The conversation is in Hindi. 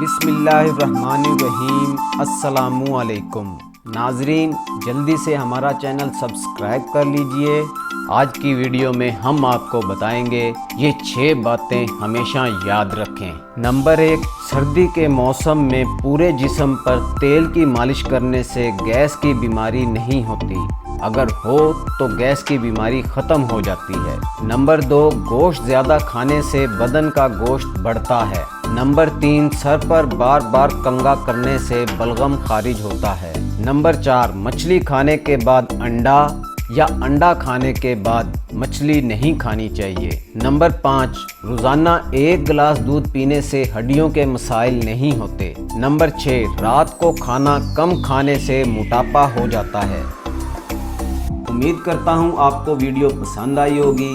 बिस्मिल्लाहिर्रहमानिर्रहीम। अस्सलामुअलैकुम। नाजरीन, जल्दी से हमारा चैनल सब्सक्राइब कर लीजिए। आज की वीडियो में हम आपको बताएँगे, ये छह बातें हमेशा याद रखें। नंबर एक, सर्दी के मौसम में पूरे जिस्म पर तेल की मालिश करने से गैस की बीमारी नहीं होती। अगर हो तो गैस की बीमारी ख़त्म हो जाती है। नंबर दो, गोश्त ज़्यादा खाने से बदन का गोश्त बढ़ता है। नंबर तीन, सर पर बार बार कंगा करने से बलगम खारिज होता है। नंबर चार, मछली खाने के बाद अंडा या अंडा खाने के बाद मछली नहीं खानी चाहिए। नंबर पाँच, रोज़ाना एक गिलास दूध पीने से हड्डियों के मसाइल नहीं होते। नंबर छः, रात को खाना कम खाने से मोटापा हो जाता है। उम्मीद करता हूँ आपको वीडियो पसंद आई होगी।